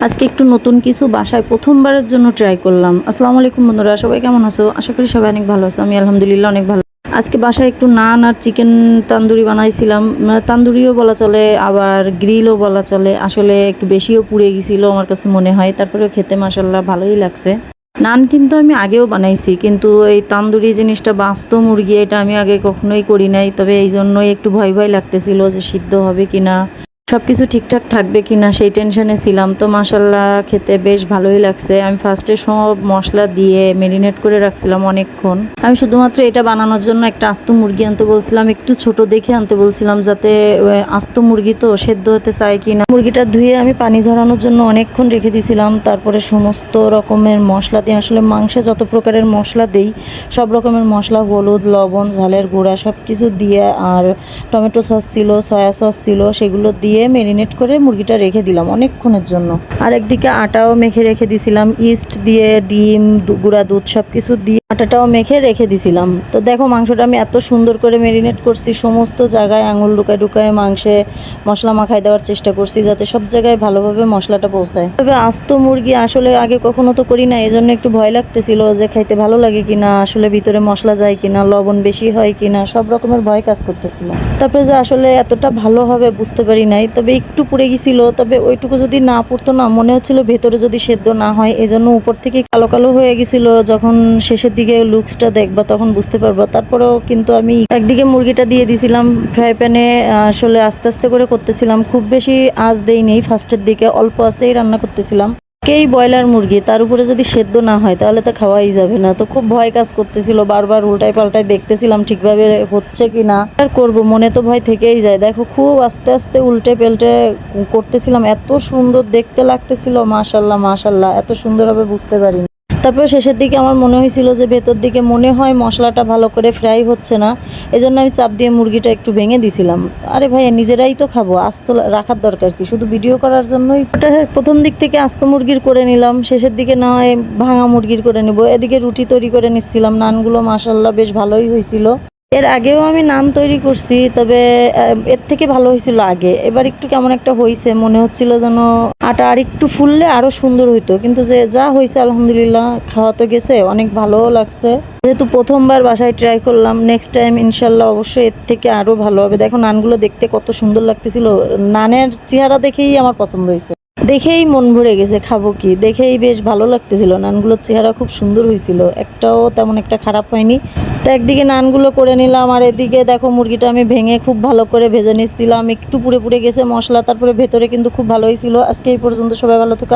আজকে একটু নতুন কিছু বাসায় প্রথমবারের জন্য ট্রাই করলাম। আসসালামু আলাইকুম বন্ধুরা, সবাই কেমন আছো? আশা করি সবাই অনেক ভালো আছো, আমি আলহামদুলিল্লাহ অনেক ভালো। আজকে বাসায় একটু নান আর চিকেন তান্দুরি বানাইছিলাম। মানে তান্দুরিও বলা চলে, আবার গ্রিলও বলা চলে। আসলে একটু বেশিও পুড়ে গেছিল আমার কাছে মনে হয় তারপরে খেতে মাসাল্লাহ ভালোই লাগছে। নান কিন্তু আমি আগেও বানাইছি, কিন্তু এই তান্দুরি জিনিসটা বাস্ত মুরগি, এটা আমি আগে কখনোই করি নাই। তবে এই জন্যই একটু ভয় ভয় লাগতেছিল যে সিদ্ধ হবে কিনা। সব কিছু ঠিকঠাক থাকবে কি না সেই টেনশনে ছিলাম। তো মাসাল্লাহ খেতে বেশ ভালোই লাগছে। আমি ফার্স্টে সব মশলা দিয়ে মেরিনেট করে রাখছিলাম অনেকক্ষণ। আমি শুধুমাত্র এটা বানানোর জন্য একটা আস্ত মুরগি আনতে বলছিলাম, একটু ছোট দেখে আনতে বলছিলাম যাতে আস্ত মুরগি তো সেদ্ধ হতে চায় কি না মুরগিটা ধুয়ে আমি পানি ঝরানোর জন্য অনেকক্ষণ রেখে দিয়েছিলাম তারপরে সমস্ত রকমের মশলা দিয়ে আসলে মাংসে যত প্রকারের মশলা দেই, সব রকমের মশলা, হলুদ, লবণ, ঝালের গুঁড়া সব কিছু দিয়ে আর টমেটো সস ছিল, সয়া সস ছিল, সেগুলো দিয়ে মেরিনেট করে মুরগিটা রেখে দিলাম অনেকক্ষণের জন্য। আর একদিকে আটাও মেখে রেখে দিছিলাম ইস্ট দিয়ে, ডিম গুঁড়া দুধ সব কিছু দিয়ে আটাটাও মেখে রেখে দিছিলাম। তো দেখো মাংসটা আমি এত সুন্দর করে মেরিনেট করছি, সমস্ত জায়গায় আঙুল ঢুকায় ঢুকায় মাংসে মশলা মাখায় দেওয়ার চেষ্টা করছি যাতে সব জায়গায় ভালোভাবে মশলাটা পৌঁছায়। তবে আস্ত মুরগি আসলে আগে কখনো তো করি না এই জন্য একটু ভয় লাগতেছিল যে খাইতে ভালো লাগে কিনা, আসলে ভিতরে মশলা যায় কিনা, লবণ বেশি হয় কিনা, সব রকমের ভয় কাজ করতেছিল। তারপরে যে আসলে এতটা ভালো হবে বুঝতে পারি নাই তবে একটু পুড়ে গেছিল, তবে ওইটুকু যদি না পুড়তো না, মনে হচ্ছিল ভেতরে যদি সেদ্ধ না হয়, এজন্য উপর থেকে কালো কালো হয়ে গেছিল, যখন শেষের দিকে লুকসটা দেখবা তখন বুঝতে পারব। তারপরেও কিন্তু আমি একদিকে মুরগিটা দিয়ে দিছিলাম ফ্রাই প্যানে আসলে আস্তে আস্তে করে করতেছিলাম, খুব বেশি আজ দেই নেই ফার্স্টের দিকে অল্প আঁচেই রান্না করতেছিলাম। কেই ব্রয়লার মুরগি, তার উপরে যদি সেদ্ধ না হয় তাহলে তো খাওয়াই যাবে না। তো খুব ভয় কাজ করতেছিল, বারবার উল্টায় পাল্টায় দেখতেছিলাম ঠিকভাবে হচ্ছে কি না। আর করব, মনে তো ভয় থেকেই যায়। দেখো খুব আস্তে আস্তে উল্টে পেল্টে করতেছিলাম, এত সুন্দর দেখতে লাগতেছিল, মাশাল্লাহ মাশাল্লাহ, এত সুন্দরভাবে বুঝতে পারিনি। তারপর শেষের দিকে আমার মনে হয়েছিল যে ভেতর দিকে মনে হয় মশলাটা ভালো করে ফ্রাই হচ্ছে না, এজন্য আমি চাপ দিয়ে মুরগিটা একটু ভেঙে দিছিলাম। আরে ভাইয়া নিজেরাই তো খাব, আস্ত রাখার দরকার কি? শুধু ভিডিও করার জন্যই ওটা প্রথম দিক থেকে আস্ত মুরগির করে নিলাম, শেষের দিকে না হয় ভাঙা মুরগির করে নেব। এদিকে রুটি তৈরি করে নিচ্ছিলাম, নানগুলো মাসাল্লাহ বেশ ভালোই হয়েছিল। এর আগেও আমি নান তৈরি করছি, তবে এর থেকে ভালো হয়েছিল আগে। এবার একটু কেমন একটা হয়েছে মনে হচ্ছিল যেন আটা আর একটু ফুললে আরও সুন্দর হইতো। কিন্তু যে যা হয়েছে আলহামদুলিল্লাহ, খাওয়া তো গেছে, অনেক ভালোও লাগছে। যেহেতু প্রথমবার বাসায় ট্রাই করলাম নেক্সট টাইম ইনশাল্লাহ অবশ্যই এর থেকে আরও ভালো হবে। দেখো, নানগুলো দেখতে কত সুন্দর লাগতেছিল। নানের চেহারা দেখেই আমার পছন্দ হয়েছে। দেখেই মন ভরে গেছে, খাব কি? দেখেই বেশ ভালো লাগতেছিল। নানগুলোর চেহারা খুব সুন্দর হয়েছিল। একটাও তেমন একটা খারাপ হয়নি। তো একদিকে নানগুলো করে নিলাম, আর এদিকে দেখো মুরগিটা আমি ভেঙে খুব ভালো করে ভেজে নিচ্ছিলাম একটু পুড়ে পুড়ে গেছে মশলা, তারপরে ভেতরে কিন্তু খুব ভালোই ছিল আজকে এই পর্যন্ত সবাই ভালো থাকো।